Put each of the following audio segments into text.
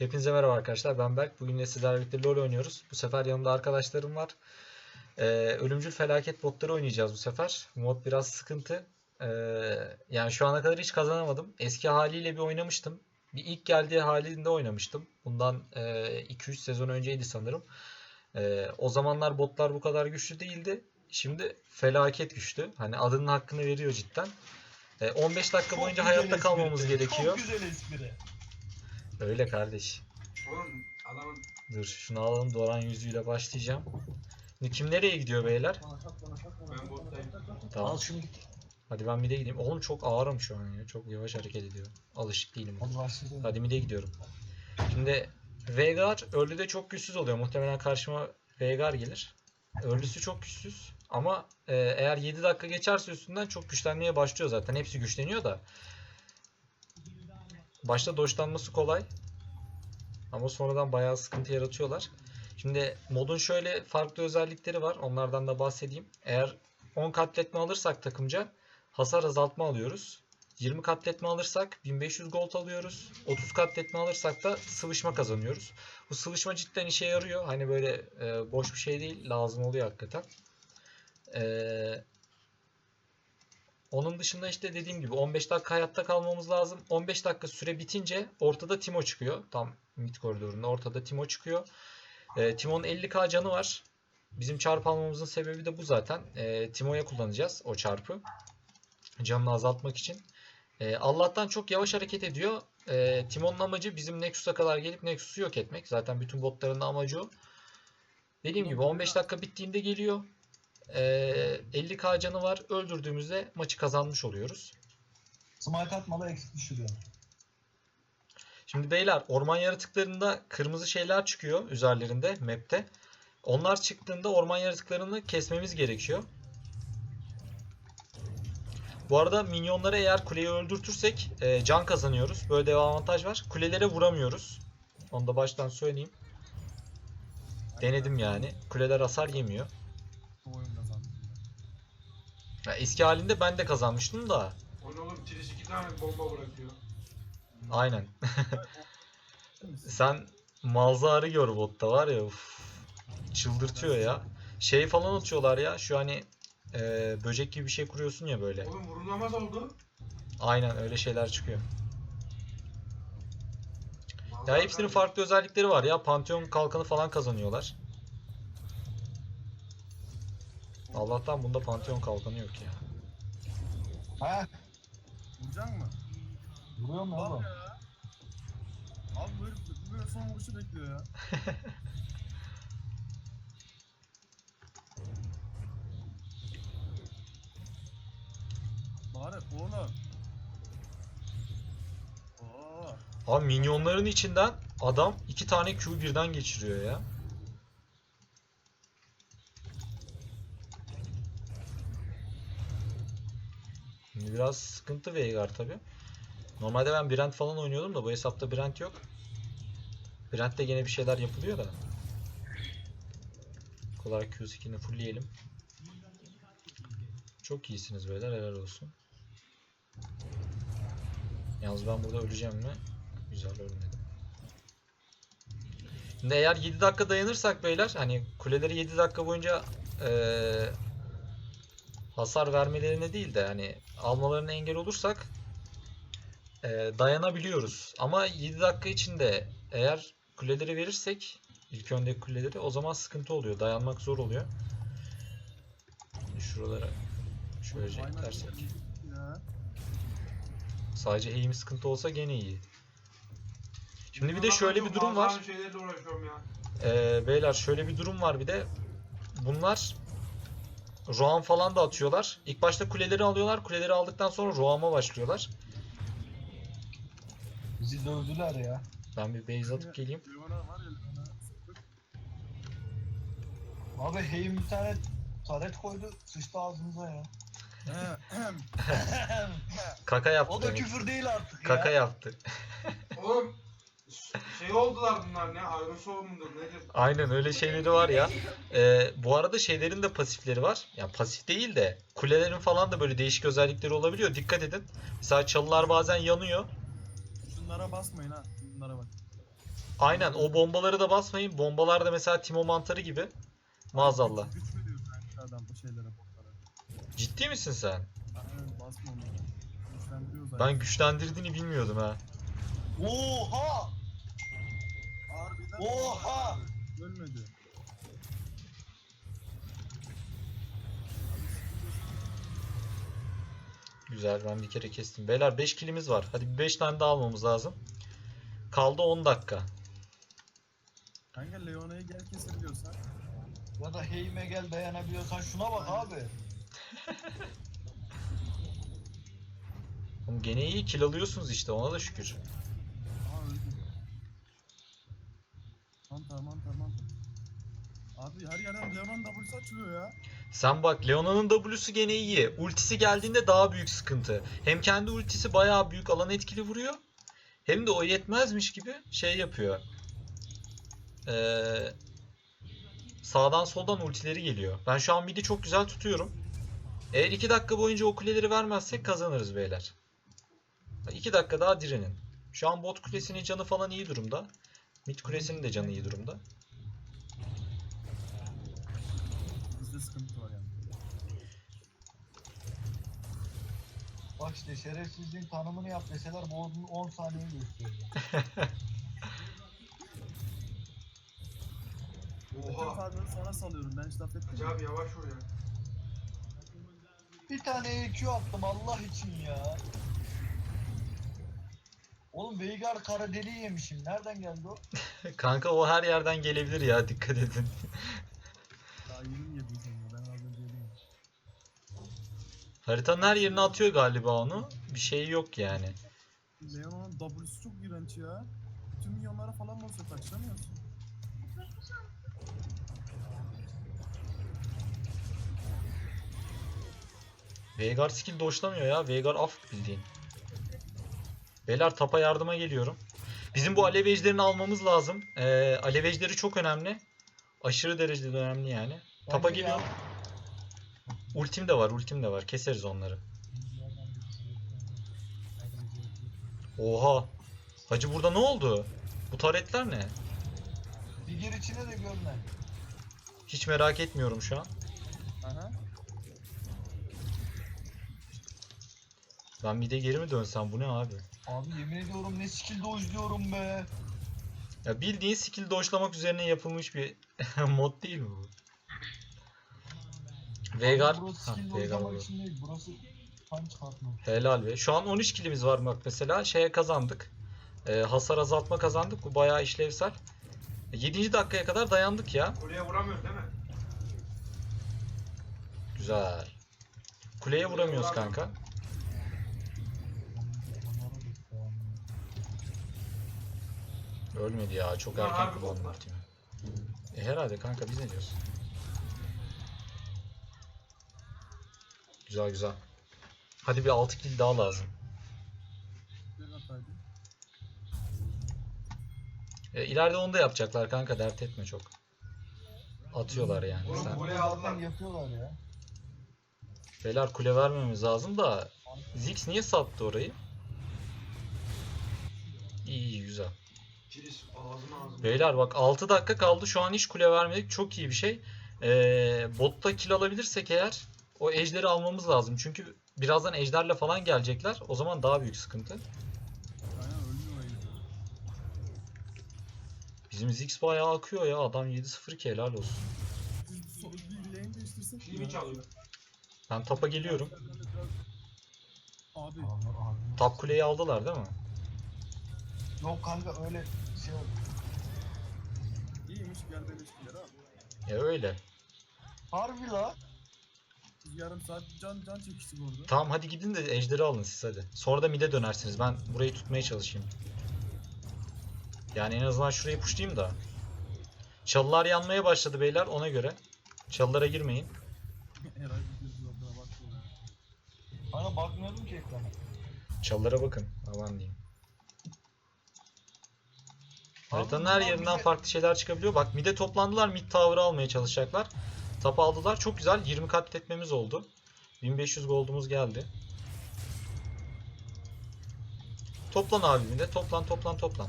Hepinize merhaba arkadaşlar. Ben Berk. Bugün de sizlerle birlikte LoL oynuyoruz. Bu sefer yanımda arkadaşlarım var. Ee, ölümcül felaket botları oynayacağız bu sefer. Mod biraz sıkıntı. Ee, yani şu ana kadar hiç kazanamadım. Eski haliyle bir oynamıştım. Bir ilk geldiği halinde oynamıştım. Bundan e, 2-3 sezon önceydi sanırım. Ee, o zamanlar botlar bu kadar güçlü değildi. Şimdi felaket güçlü. Hani adının hakkını veriyor cidden. Ee, 15 dakika Çok boyunca hayatta espri. kalmamız gerekiyor. Çok güzel espri. Öyle kardeş. Oğlum adamın Dur şunu alalım. Doran yüzüğüyle başlayacağım. Şimdi kim nereye gidiyor beyler? ben bottayım. Tamam. Al şunu git. Hadi ben mid'e gideyim. Oğlum çok ağırım şu an ya. Çok yavaş hareket ediyor. Alışık değilim. Hadi başlayalım. Hadi mid'e gidiyorum. Şimdi Veigar early'de çok güçsüz oluyor. Muhtemelen karşıma Veigar gelir. Early'si çok güçsüz. Ama e, eğer 7 dakika geçerse üstünden çok güçlenmeye başlıyor zaten. Hepsi güçleniyor da. Başta doşlanması kolay. Ama sonradan bayağı sıkıntı yaratıyorlar. Şimdi modun şöyle farklı özellikleri var. Onlardan da bahsedeyim. Eğer 10 katletme alırsak takımca hasar azaltma alıyoruz. 20 katletme alırsak 1500 gold alıyoruz. 30 katletme alırsak da sıvışma kazanıyoruz. Bu sıvışma cidden işe yarıyor. Hani böyle e, boş bir şey değil. Lazım oluyor hakikaten. Eee onun dışında işte dediğim gibi 15 dakika hayatta kalmamız lazım. 15 dakika süre bitince ortada Timo çıkıyor. Tam mid koridorunda ortada Timo çıkıyor. Ee, Timo'nun 50k canı var. Bizim çarp almamızın sebebi de bu zaten. Ee, Timo'ya kullanacağız o çarpı. Canını azaltmak için. Ee, Allah'tan çok yavaş hareket ediyor. Ee, Timo'nun amacı bizim Nexus'a kadar gelip Nexus'u yok etmek. Zaten bütün botların amacı o. Dediğim gibi 15 dakika bittiğinde geliyor. Ee, 50k canı var. Öldürdüğümüzde maçı kazanmış oluyoruz. Smite atmalı eksik düşürüyor. Şimdi beyler orman yaratıklarında kırmızı şeyler çıkıyor üzerlerinde map'te. Onlar çıktığında orman yaratıklarını kesmemiz gerekiyor. Bu arada minyonları eğer kuleyi öldürtürsek e, can kazanıyoruz. Böyle de bir avantaj var. Kulelere vuramıyoruz. Onu da baştan söyleyeyim. Denedim yani. Kuleler hasar yemiyor. Ya eski halinde ben de kazanmıştım da. O ne oğlum Trish iki tane bomba bırakıyor. Aynen. Sen malzarı gör botta var ya uf, çıldırtıyor ya. Şey falan atıyorlar ya şu hani e, böcek gibi bir şey kuruyorsun ya böyle. Oğlum vurulmaz oldu. Aynen öyle şeyler çıkıyor. Ya hepsinin farklı özellikleri var ya. Pantheon kalkanı falan kazanıyorlar. Allah'tan bunda Pantheon kalkanı yok ya. Ha? Vuracak mı? Vuruyor mu oğlum? ya. Abi böyle, böyle son vuruşu bekliyor ya. Bari oğlum. Oo. Abi minyonların içinden adam iki tane Q birden geçiriyor ya. Biraz sıkıntı Veigar tabi. Normalde ben Brent falan oynuyordum da bu hesapta Brent yok. Brent'te gene bir şeyler yapılıyor da. Kolay Q skin'i fullleyelim. Çok iyisiniz beyler helal olsun. Yalnız ben burada öleceğim mi? Güzel ölmedim. Şimdi eğer 7 dakika dayanırsak beyler hani kuleleri 7 dakika boyunca eee, hasar vermelerine değil de hani almalarına engel olursak eee, dayanabiliyoruz. Ama 7 dakika içinde eğer kuleleri verirsek ilk öndeki kuleleri o zaman sıkıntı oluyor. Dayanmak zor oluyor. Şuralara şöyle Aynen. eklersek. Sadece eğim sıkıntı olsa gene iyi. Şimdi bir de şöyle bir durum var. Ee, beyler şöyle bir durum var bir de. Bunlar Roam falan da atıyorlar. İlk başta kuleleri alıyorlar. Kuleleri aldıktan sonra Roam'a başlıyorlar. Bizi dövdüler ya. Ben bir base atıp geleyim. Abi Heyim bir tane taret koydu. Sıçtı ağzımıza ya. Kaka yaptı. o da demek. küfür değil artık Kaka ya. yaptı. Oğlum şey oldular bunlar ne? Aerosol mudur nedir? Aynen öyle şeyleri var ya. Ee, bu arada şeylerin de pasifleri var. Ya pasif değil de kulelerin falan da böyle değişik özellikleri olabiliyor. Dikkat edin. Mesela çalılar bazen yanıyor. Şunlara basmayın ha. Şunlara bak. Aynen o bombaları da basmayın. Bombalar da mesela Timo mantarı gibi. Maazallah. Güç, güç veriyor kanka adam bu şeylere botlara. Ciddi misin sen? Aynen basma onları. Güçlendiriyor zaten. Ben güçlendirdiğini bilmiyordum ha. Oha! Oha! Ölmedi. Güzel ben bir kere kestim. Beyler 5 kilimiz var. Hadi 5 tane daha almamız lazım. Kaldı 10 dakika. Kanka Leona'yı gel kesebiliyorsan. Ya da heyime gel dayanabiliyorsan şuna bak abi. Oğlum gene iyi kill alıyorsunuz işte ona da şükür. Aha öldü. Mantar mantar mantar. Abi her yerden Leona'nın W'su açılıyor ya. Sen bak Leona'nın W'su gene iyi. Ultisi geldiğinde daha büyük sıkıntı. Hem kendi ultisi bayağı büyük alan etkili vuruyor. Hem de o yetmezmiş gibi şey yapıyor. Ee, sağdan soldan ultileri geliyor. Ben şu an midi çok güzel tutuyorum. Eğer 2 dakika boyunca o kuleleri vermezsek kazanırız beyler. 2 dakika daha direnin. Şu an bot kulesinin canı falan iyi durumda. Mid kulesinin de canı iyi durumda. Sıkıntı var yani. Bak işte şerefsizliğin tanımını yap deseler bu 10 saniye gösteriyor. Oha. farkları sana salıyorum ben hiç laf etmedim. Hacı abi yavaş ol ya. Bir tane EQ attım Allah için ya. Oğlum Veigar kara deli yemişim. Nereden geldi o? Kanka o her yerden gelebilir ya dikkat edin. Daha yeni yedin sen ya ben az önce yedim. Haritanın her yerine atıyor galiba onu. Bir şey yok yani. Leona'nın W'su çok iğrenç ya. Tüm milyonlara falan olsa taşlamıyorsun. Veigar skill doşlamıyor ya. Veigar af bildiğin. Beyler tapa yardıma geliyorum. Bizim bu alev ejderini almamız lazım. Ee, alev ejderi çok önemli. Aşırı derecede önemli yani. Tapa geliyorum. Ultim de var, ultim de var. Keseriz onları. Oha. Hacı burada ne oldu? Bu taretler ne? Bir gir içine de görme. Hiç merak etmiyorum şu an. Aha. Ben bir de geri mi dönsem? Bu ne abi? Abi yemin ediyorum ne skill dojluyorum be. Ya bildiğin skill doşlamak üzerine yapılmış bir mod değil mi bu? Veigar. Ha, Veigar. Burası atmak. Helal be. Şu an 13 kilimiz var bak mesela. Şeye kazandık. Ee, hasar azaltma kazandık. Bu bayağı işlevsel. 7. dakikaya kadar dayandık ya. Kuleye vuramıyoruz değil mi? Güzel. Kuleye vuramıyoruz kanka. Ölmedi ya. Çok erken kullandım ultimi. E herhalde kanka biz ne diyoruz? Güzel güzel. Hadi bir 6 kill daha lazım. E, ileride onu da yapacaklar kanka dert etme çok. Atıyorlar yani. Oğlum Sen. bu- Kuleye Zaten aldılar. yapıyorlar ya. Beyler kule vermemiz lazım da Ziggs niye sattı orayı? İyi iyi güzel. Beyler bak 6 dakika kaldı şu an hiç kule vermedik çok iyi bir şey. Ee, botta kill alabilirsek eğer o ejderi almamız lazım. Çünkü birazdan ejderle falan gelecekler. O zaman daha büyük sıkıntı. Bizim Ziggs bayağı akıyor ya. Adam 7-0 helal olsun. Ya. Ben tapa geliyorum. Abi Top kuleyi aldılar değil mi? Yok kanka öyle şey oldu. iyiymiş gel beleşkiler abi. E öyle. Harbi la. Yarım saat can can çekiştik orada. Tamam hadi gidin de ejderi alın siz hadi. Sonra da mid'e dönersiniz. Ben burayı tutmaya çalışayım. Yani en azından şurayı pushlayayım da. Çalılar yanmaya başladı beyler ona göre. Çalılara girmeyin. Herhalde bakmıyor. Bana bakmıyordum ki ekrana. Çalılara bakın. Aman diyeyim. Haritanın her yerinden farklı şeyler çıkabiliyor. Bak mid'e toplandılar. Mid tower'ı almaya çalışacaklar. Tap aldılar. Çok güzel. 20 katletmemiz oldu. 1500 goldumuz geldi. Toplan abimi de. Toplan toplan toplan.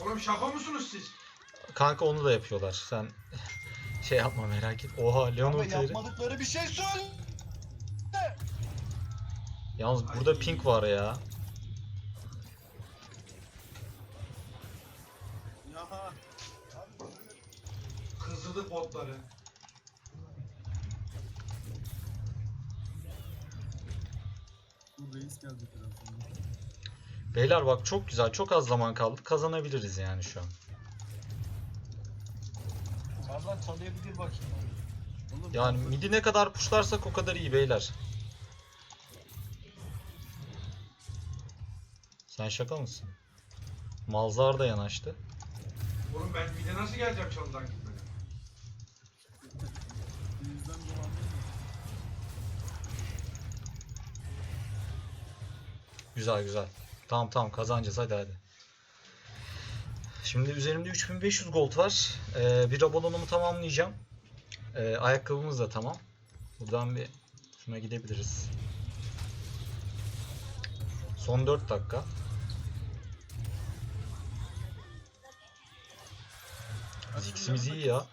Oğlum şaka mısınız siz? Kanka onu da yapıyorlar. Sen şey yapma merak et. Oha Leon Ama yapmadıkları bir şey söyle. Yalnız burada Ay. pink var ya. Kızdırdık botları. bu reis gelecek biraz sonra. Beyler bak çok güzel. Çok az zaman kaldı. Kazanabiliriz yani şu an. Nereden çalayabilir bakayım. Oğlum, Yani midi ne kadar pushlarsak o kadar iyi beyler. Sen şaka mısın? Malzar da yanaştı. Oğlum ben bir de nasıl geleceğim çalıdan Güzel güzel. Tamam tamam kazanacağız hadi hadi. Şimdi üzerimde 3500 gold var. Ee, bir abononumu tamamlayacağım. Ee, ayakkabımız da tamam. Buradan bir şuna gidebiliriz. Son 4 dakika. Zix'imiz iyi ya.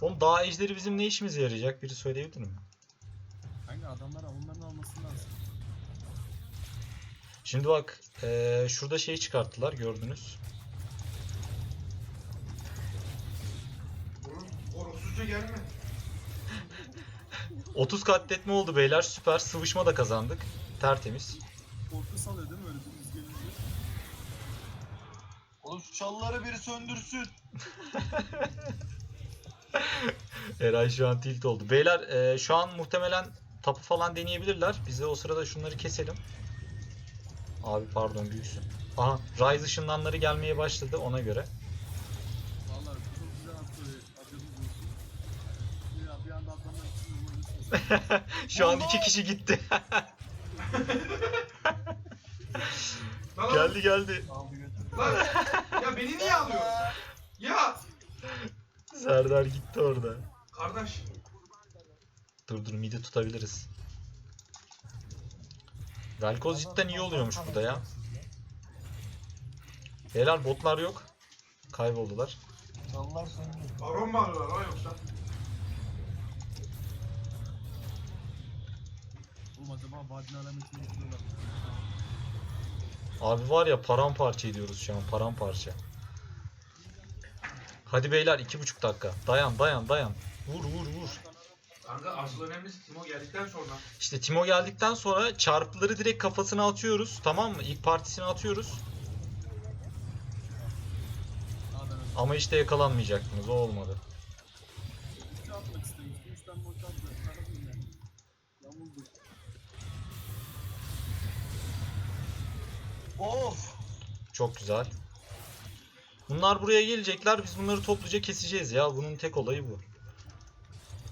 Oğlum dağ ejderi bizim ne işimize yarayacak? Biri söyleyebilir mi? Kanka adamlara onların alması lazım. Şimdi bak ee, şurada şey çıkarttılar gördünüz. Korkusuzca gelme. 30 katletme oldu beyler süper. Sıvışma da kazandık. Tertemiz. Korku salıyor değil mi öyle bir gelince? Oğlum şu çalıları biri söndürsün. Eray şu an tilt oldu. Beyler e, şu an muhtemelen tapu falan deneyebilirler. Biz de o sırada şunları keselim. Abi pardon büyüksün. Aha Rise ışınlanları gelmeye başladı ona göre. Vallahi çok güzel attı. Bir anda için. Şu an iki kişi gitti. Lan geldi geldi. Lan ya beni niye alıyorsun? Ya Serdar gitti orada. kardeş Dur dur midi tutabiliriz. Velkoz cidden iyi oluyormuş burada ya. Beyler botlar yok. Kayboldular. Çalılar söndü. baron mu alıyorlar lan yoksa? Oğlum acaba vadin alametini getiriyorlar? Abi var ya paramparça ediyoruz şu an paramparça. Hadi beyler iki buçuk dakika. Dayan dayan dayan. Vur vur vur. Kanka asıl önemlisi Timo geldikten sonra. İşte Timo geldikten sonra çarpıları direkt kafasına atıyoruz. Tamam mı? İlk partisine atıyoruz. Ama işte yakalanmayacaktınız. O olmadı. Of. Çok güzel. Bunlar buraya gelecekler. Biz bunları topluca keseceğiz ya. Bunun tek olayı bu.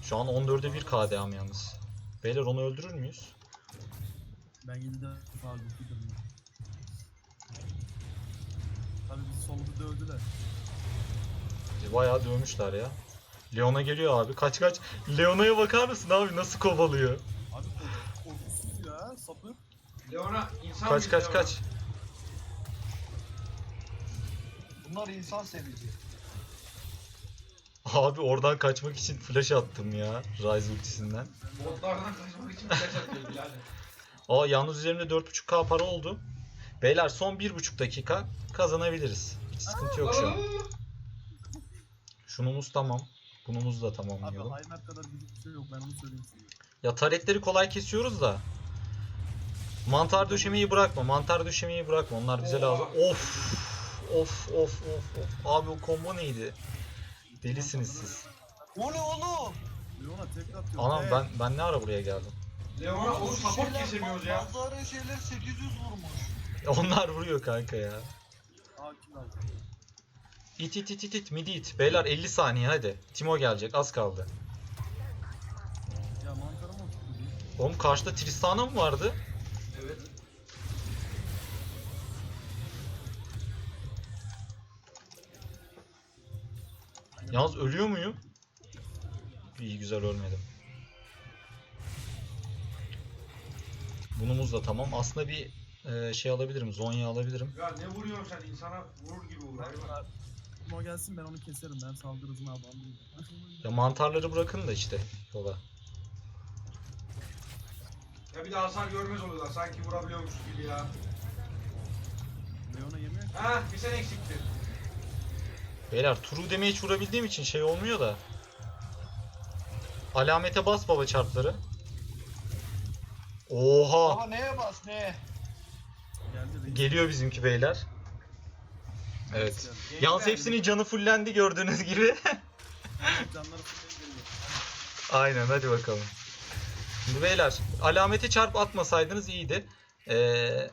Şu an 14'e 1 KDA'm yalnız. Beyler onu öldürür müyüz? Ben yine de faal gidiyorum. Tabii bizi solda dövdüler. Bizi Bayağı dövmüşler ya. Leona geliyor abi. Kaç kaç. Leona'ya bakar mısın abi? Nasıl kovalıyor? Abi kork- korkusuz ya sapık. Leona insan Kaç mıydı kaç Leona? kaç. Bunlar insan sevici. Abi oradan kaçmak için flash attım ya. Ryze ultisinden. Botlardan kaçmak için flash atıyor birader. Aa yalnız üzerimde 4.5k para oldu. Beyler son 1.5 dakika kazanabiliriz. Hiç sıkıntı yok şu an. Şunumuz tamam. Bunumuz da Abi tamamlayalım. Heimer kadar büyük bir şey yok ben onu söyleyeyim size. Ya taretleri kolay kesiyoruz da. Mantar döşemeyi bırakma. Mantar döşemeyi bırakma. Onlar bize Oo. lazım. Of. Of of of of. Abi o combo neydi? Delisiniz siz. O ne oğlum? Leona tek atıyor. Anam ben ben ne ara buraya geldim? Leona Oğlum onu support kesemiyoruz ya. Bazıları şeyler 800 vurmuş. Onlar vuruyor kanka ya. Aldı. İt it it it it midi it. Beyler 50 saniye hadi. Timo gelecek az kaldı. Ya mantara mı oturdu? Oğlum karşıda Tristana mı vardı? Yalnız ölüyor muyum? İyi güzel ölmedim. Bunumuz da tamam. Aslında bir e, şey alabilirim. Zonya alabilirim. Ya ne vuruyorsun sen insana vurur gibi vur. hayvan. Timo gelsin ben onu keserim. Ben saldırı hızına abandım. Ya mantarları bırakın da işte yola. Ya bir de hasar görmez oluyorlar. Sanki vurabiliyormuş gibi ya. Leona yemiyor ki. Heh bir sen eksiktin. Beyler true damage vurabildiğim için şey olmuyor da. Alamete bas baba çarpları. Oha! Baba neye bas reis. Geliyor bizimki beyler. Evet. Yalnız hepsinin canı fullendi gördüğünüz gibi. Aynen hadi bakalım. Şimdi beyler alamete çarp atmasaydınız iyiydi. Ee,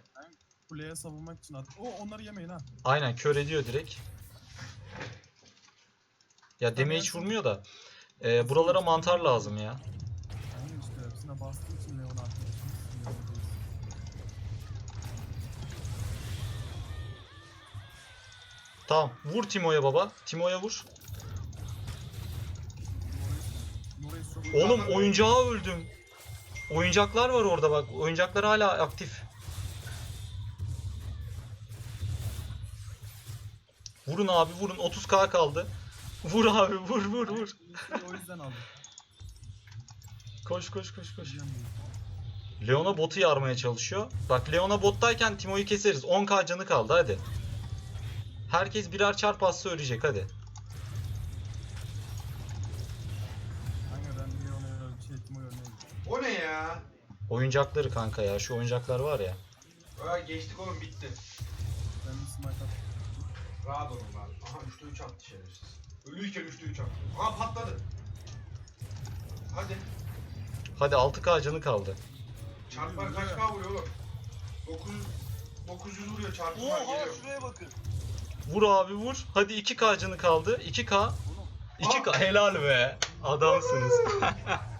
Kuleye savunmak için at. O onları yemeyin ha. aynen kör ediyor direkt. Ya damage vurmuyor da. Ee, buralara mantar lazım ya. Aynen işte hepsine bastığı için Leona arkadaşımız. sinirlendi. Tamam vur Timo'ya baba. Timo'ya vur. Norris çok Oğlum oyuncağa öldüm. Oyuncaklar var orada bak. Oyuncaklar hala aktif. Vurun abi vurun. 30k kaldı. Vur abi vur vur vur. O yüzden aldım. Koş koş koş koş. Leona botu yarmaya çalışıyor. Bak Leona bottayken Timo'yu keseriz. 10k canı kaldı hadi. Herkes birer çarp atsa ölecek hadi. Kanka ben Leona'ya şey Timo'ya örneğin. O ne ya? Oyuncakları kanka ya. Şu oyuncaklar var ya. Aa, geçtik oğlum bitti. Ben bir smite attım. Rahat olun lan. Aha 3'te 3 attı şerefsiz. Ölüyken 3'te 3 attı. Aa patladı. Hadi. Hadi 6k canı kaldı. Çarpar kaç K vuruyor oğlum? 900 900 vuruyor çarpı var Oha geliyor. şuraya bakın. Vur abi vur. Hadi 2k canı kaldı. 2k. 2k helal be. Adamsınız.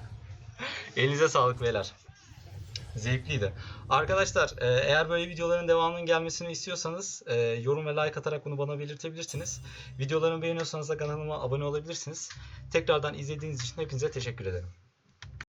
Elinize sağlık beyler. Zevkliydi. Arkadaşlar e, eğer böyle videoların devamının gelmesini istiyorsanız e, yorum ve like atarak bunu bana belirtebilirsiniz. Videolarımı beğeniyorsanız da kanalıma abone olabilirsiniz. Tekrardan izlediğiniz için hepinize teşekkür ederim.